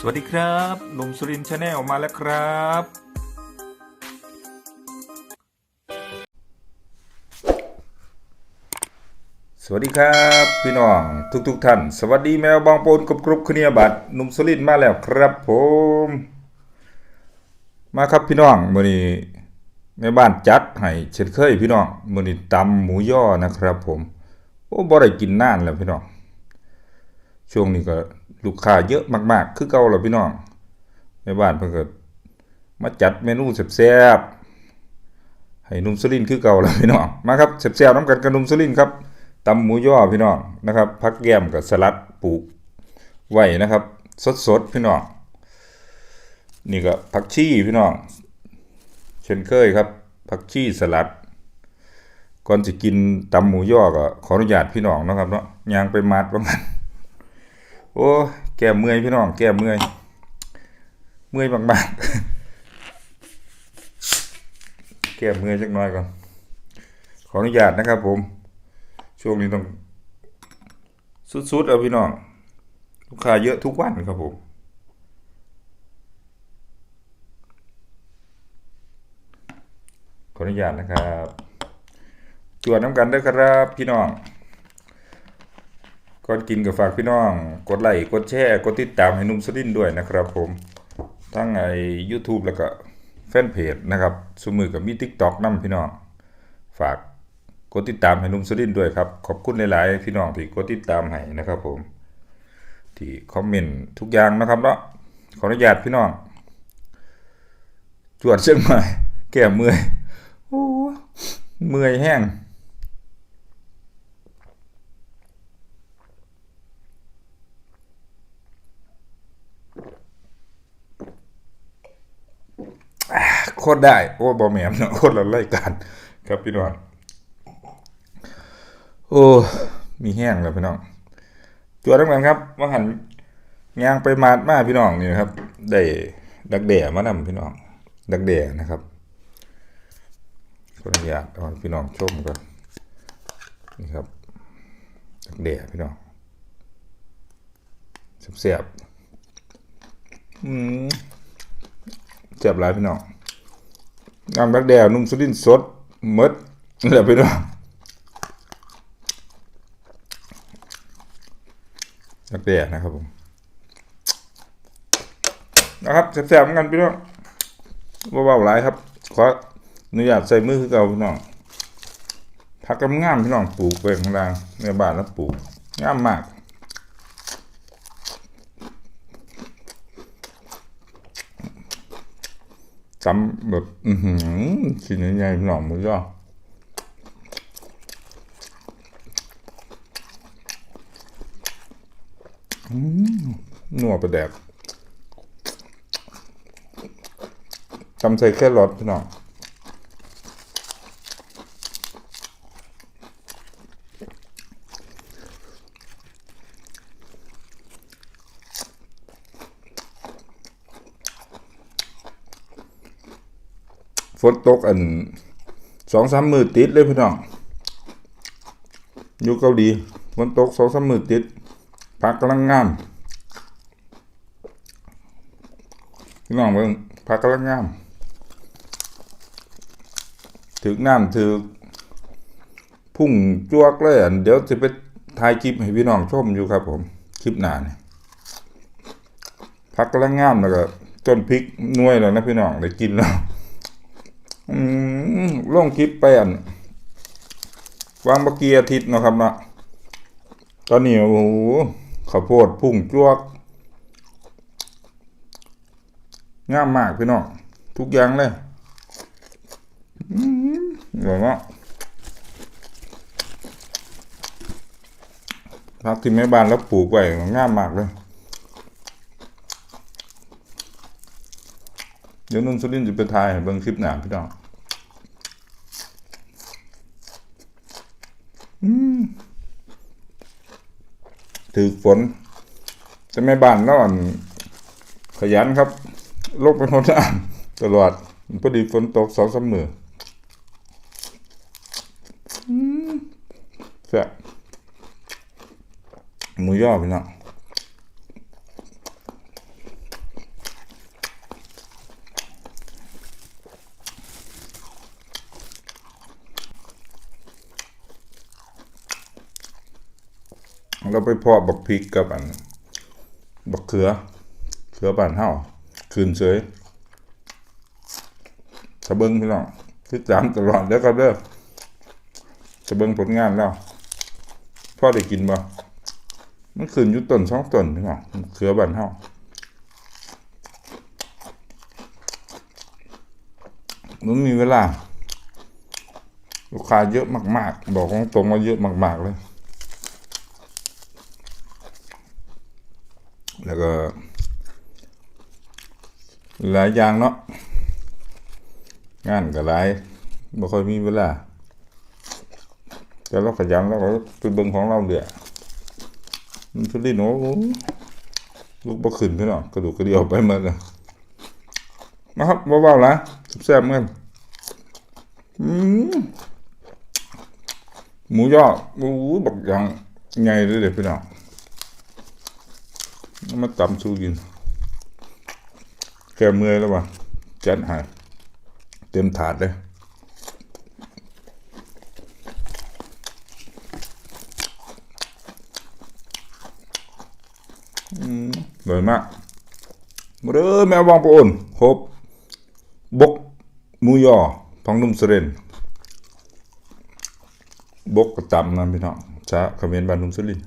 สวัสดีครับหนุ่มสุรินชาแนลมาแล้วครับ สวัสดีครับ พี่น้องทุกๆทท่าน สวัสดีแมวบางปนกรุบกรุบคเนียบัตรหนุ่มสุรินมาแล้วครับผม มาครับพี่น้องมื้อนี้แม่บ้านจัดให้เช่นเคยพี่น้องมื้อนี้ตำหมูย่อนะครับผมโอ้บ่ได้กินนานแล้วพี่น้อง ช่วงนี้ก็ลูกค้าเยอะมาก ๆ คือเก่าแล้วพี่น้องแม่บ้านเพิ่นก็มาจัดเมนูแซ่บๆให้นุ่มสุรินคือเก่าแล้วพี่น้องมาครับแซ่บๆน้ำกันกับนุ่มสุรินครับตำหมูย่อพี่น้องนะครับผักแก้มกับสลัดปลูกไว้นะครับ สดๆพี่น้องนี่ก็ผักชีพี่น้องเช่นเคยครับผักชีสลัด ก่อนจะกินตำหมูย่อก็ขออนุญาตพี่น้องนะครับเนาะยางไปมัดว่างั้น โอ้แก้เมื่อยพี่น้องแก้เมื่อยเมื่อยมากๆแก้เมื่อยจักหน่อยก่อนขออนุญาตนะครับ ผม ช่วงนี้ต้องสุดๆเอาพี่น้องลูกค้าเยอะทุกวันครับผมขออนุญาตนะครับจวดน้ำกันด้วยครับพี่น้อง ก่อนกินก็ฝากพี่น้อง กดไลค์กดแชร์กดติดตามให้นุ่มสลินด้วยนะครับผม ทั้งไอ้ YouTube แล้วก็แฟนเพจนะครับสมือกับมี TikTok นํพี่น้อง ฝากกดติดตามให้นุ่มสลินด้วยครับ ขอบคุณหลายๆพี่น้องที่กดติดตามให้นะครับผม ที่คอมเมนต์ทุกอย่างนะครับเนาะขออนุญาตพี่น้องจวดเชียงใหม่แก้เมื่อยโอ้เมื่อยแห้ง โคตรได้ โอ้บอแมนเนาะโคตรละรายการครับพี่น้องโอ้มีแห้งแล้วพี่น้องจวดทั้งนั้นครับว่าหันยางไปมาดมาพี่น้องนี่นะครับได้ดักแด่มานำพี่น้อง ดักแด่นะครับขออนุญาตเอาพี่น้องชมก่อนนี่ครับดักแด่พี่น้องเสียบๆอืมเจ็บหลายพี่น้อง งามรักแดวนุ่มสุดินสดหมดเหลือพี่น้องรักแดวนะครับผมนะครับแซ่บๆเหมือนกันพี่น้องเบาๆหลายครับ ขออนุญาตใส่มือคือเก่าพี่น้องผักกำงามพี่น้องปลูกไปข้างล่างในบ้านแล้วปลูกงามมาก จำแบบอือหือชิ้นใหญ่หน่อมมือก็อืมนัวประแดกจำใส่แค่รสพี่น้อง ฝนตกอันสองสามมือติดเลยพี่น้องอยู่เกาหลีฝนตกสองสามมือติดพักกำลังงามพี่น้องเบิ่งพักกำลังงามถึงน้ำถึงพุ่งจวกเลยอันเดี๋ยวจะไปถ่ายคลิปให้พี่น้องชมอยู่ครับ ผมคลิปหน้านี่พักกำลังงามแล้วก็ต้นพริกน่วยแล้วนะพี่น้องได้กินแล้ว อืมลงคลิปไปอันวางเมื่อกี้อาทิตย์นะครับเนาะตอนนี้โอ้โหข้าวโพดพุ่งจวกงามมากพี่น้องทุกอย่างเลยอืมเดี๋ยวเนาะพักที่แม่บ้านแล้วปลูกไว้งามมากเลย เดี๋ยวนุ่นสุรินจะไปถ่ายเบิ่งคลิปหนาพี่น้องถือฝนจะแม่บ้านนอนขยันครับลบไปหมดน้ำตลอดพอดีฝนตกสองสามมืออืมแซ่บหมูย่อพี่น้อง เราไปเพาะบักพริกกับอัน บักเขือ เขือบ้านเฮาคืนเฉยจะเบิงพี่น้องติดตามตลอดเด้อครับเด้อจะเบิงผลงานแล้วพ่อได้กินบ่มันขึ้นอยู่ต้นสองต้นพี่น้องเขือบ้านเฮามันมีเวลา ลูกค้าเยอะมาก ๆ บอกตรงๆว่าเยอะมาก ๆ เลย แล้วก็ หลายอย่างเนาะงานก็หลายบ่ค่อยมีเวลาแต่เราขยันเราก็ไปเบิ่งของเราเดือมันสุดที่โน้ลูกบ่ขึ้นพี่น้องกระดูกกระเดียวไปหมดเลยมาครับเบาๆละแซ่บๆกันหมูยอหมูบักย่างใหญ่เลยเด็กพี่น้องเอา มาตำสู้กินแกเมื่อยแล้ววะจัดหายเต็มถาดเลยอืมอร่อยมากมาเด้อแมวบองปอนครบบกมูย่อพังนุ่มเสเรนบกกระตำนะพี่น้องจ้าคอมเมนต์บานนุ่มสุรินทร์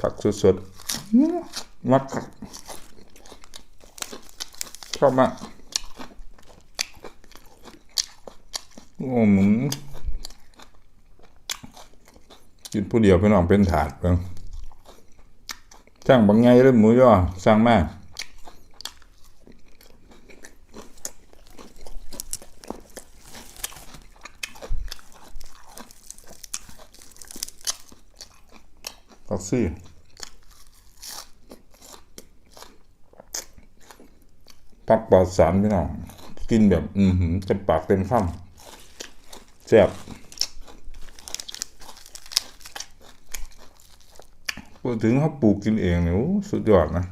ผัก สดๆอื้อมักครับชอบมากโอ้หมุนกินผู้เดียวพี่น้องเป็นถาดเพิ่งช่างบางไงเลยหมูย่อสร้างมากผักซี่ ผักปลอดสารพี่น้อง กินแบบ อือหือเต็มปากเต็มคำแซ่บพูดถึงเขาปลูกกินเองเนี่ยโอ้สุดยอดนะ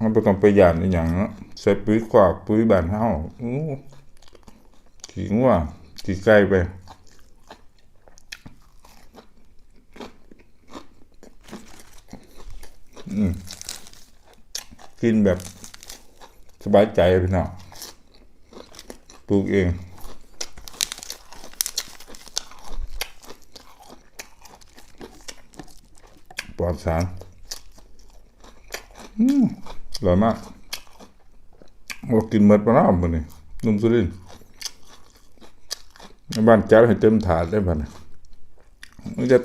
มันไปต้องไปหยานอย่างเนาะใส่ปุ๋ยขวากปุ๋ยบานเฮาโอ้ขี้งัวขี้ไก่ไปกินแบบ สบายใจพี่น้องปลูกเองปลอดสารอืมอร่อยมากโอ้กินเมดปะน้ำมันนี่นุ่มสุรินทร์ในบ้านจัดให้เต็มถาดได้ป่ะนี่ยมันจะ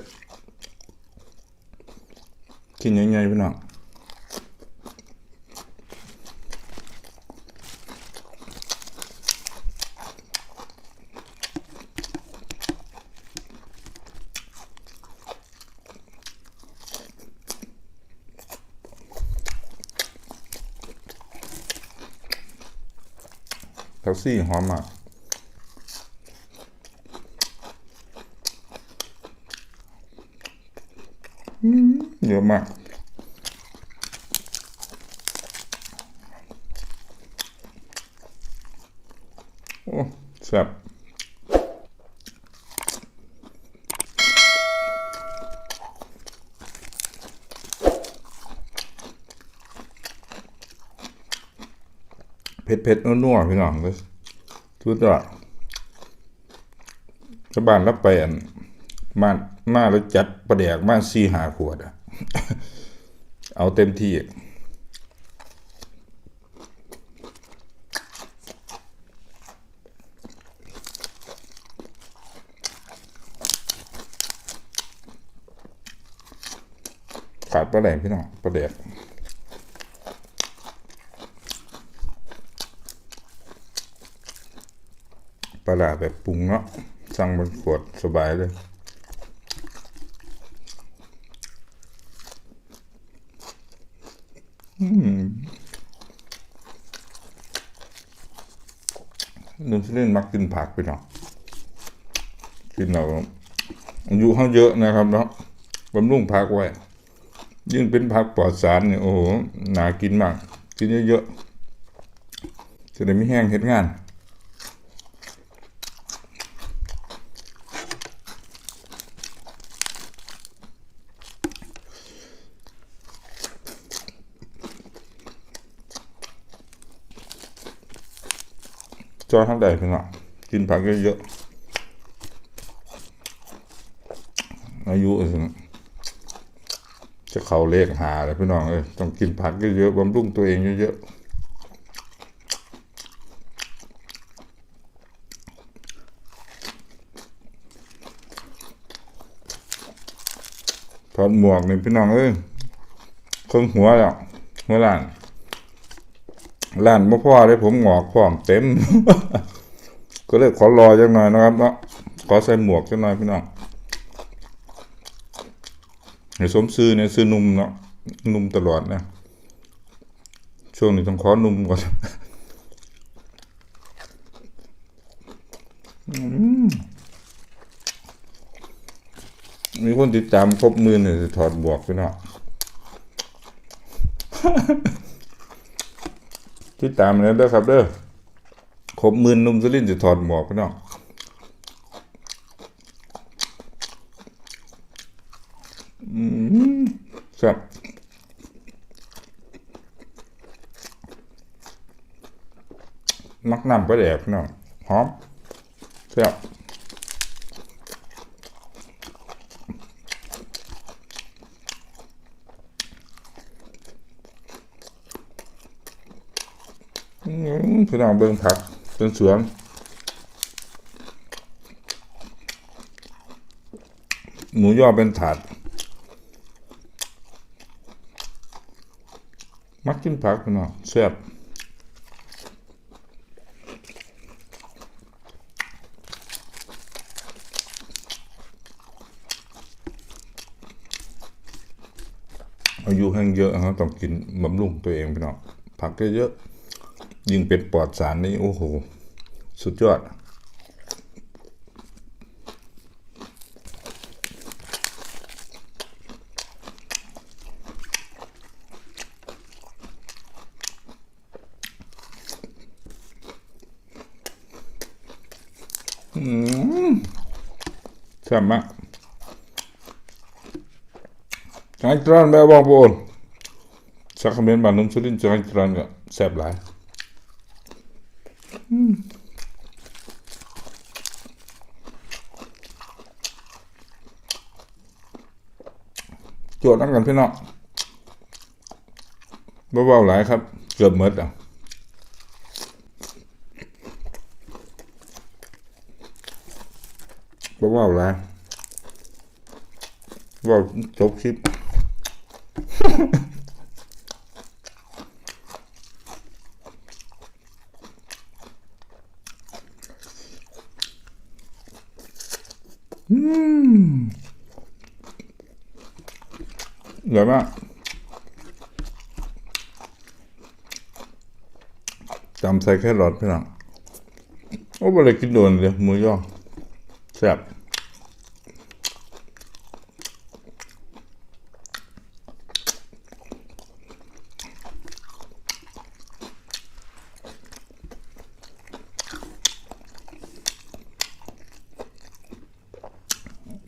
กินยังไงพี่น้อง ซี่หอมมากเยอะมากโอ้แซ่บเผ็ดๆนัวๆพี่น้องเลย สุดยอดชาวบ้านรับไปอันมามาแล้วจัดประเดกมาสี่หาขวดอะเอาเต็มที่ขาดปลาแดกพี่น้องปลาแดก ปลาแดกแบบปรุงเนาะสั่งบนขวดสบายเลยนุ่มเล่นมักกินผักไปเนาะกินเราอายุเขาเยอะนะครับเนาะบำรุงผักไว้ ยิ่งเป็นผักปลอดสารเนี่ยโอ้โหหนากินมาก กินเยอะๆจะได้ไม่แห้งเห็ดงาน จอทั้งใดพี่น้องกินผักเยอะๆอายุจะเข้าเลขหาเลยพี่น้องเอ้ยต้องกินผักเยอะๆบำรุงตัวเองเยอะๆถอดหมวกนี่พี่น้องเอ้ยเครื่องหัวแล้วหัวล้าน ล้านบ่พ่อเลยผมงอกพร้อมเต็ม ก็เลยขอรอจังหน่อยนะครับเนาะขอใส่หมวกจังหน่อยพี่น้องให้สมซื้อเนี่ยซื้อนุ่มเนาะนุ่มตลอดนะช่วงนี้ต้องขอนุ่มก่อนอืมมีคนติดตามครบมือเนี่ยจะถอดบวกพี่น้อง ติดตามแล้วด้อครับเด้อครบหมื่นหนุ่มสลินจะถอดหมวกพี่น้องอืมครับมักนำก็แดกพี่น้องหอมแซ่บ พี่น้องเบิ่งผักเป็นสวนหมูย่อเป็นถาด มักกินผักพี่น้องแซ่บอายุแห้งเยอะครับต้องกินบำรุงตัวเองพี่น้องผักเยอะๆ ยิ่งเป็นปลอดสารนี่โอ้โห สุดยอด อืมแซ่บมากจังตรันแบบบอกปูนสักคำเป็นบานนุ่มสุรินทร์จังตรันก็แซ่บหลาย วจนั่งกันพี่น้องเบาๆหลายครับ เกือบเมดอะบ่เว่าแล้วเว่าจบคลิป อร่อยมากจำใส่แค่รอดพี่น้องโอ้บริกินโดนเลยมือย่อแซ่บ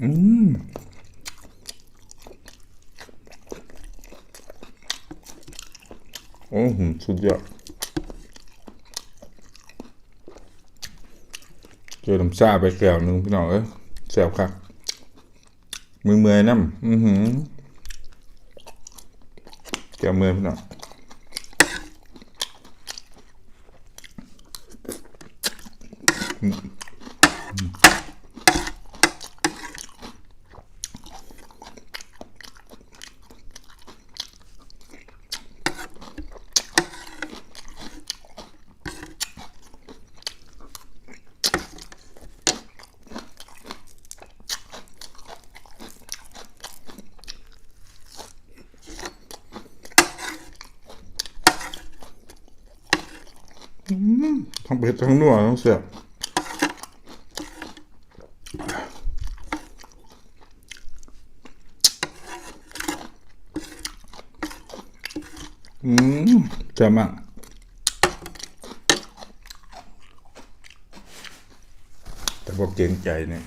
อืมโอ้โหสุดยอด เจอน้ำซาไปแก้วหนึ่งพี่น้องเอ้ยแซ่บครับมือเมื่อยน้ำอือหือแก้วเมื่อยพี่น้องอ เผ็ดทั้งนัวทั้งแซ่บอืมแซ่บมากแต่พวกเกรงใจเนี่ย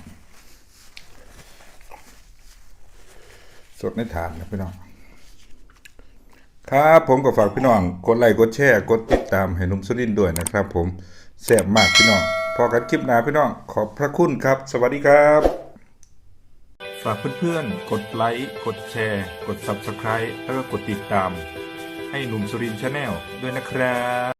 สดในถาดนะพี่น้อง ครับผมก็ฝากพี่น้องกดไลค์กดแชร์กดติดตามให้นุ่มสุรินด้วยนะครับผมแซ่บมากพี่น้องพอกันคลิปหน้าพี่น้องขอบพระคุณครับ สวัสดีครับ ฝากเพื่อนๆ กดไลค์กดแชร์ กด Subscribe แล้วก็กดติดตาม ให้หนุ่มสุรินชาแนลด้วยนะครับ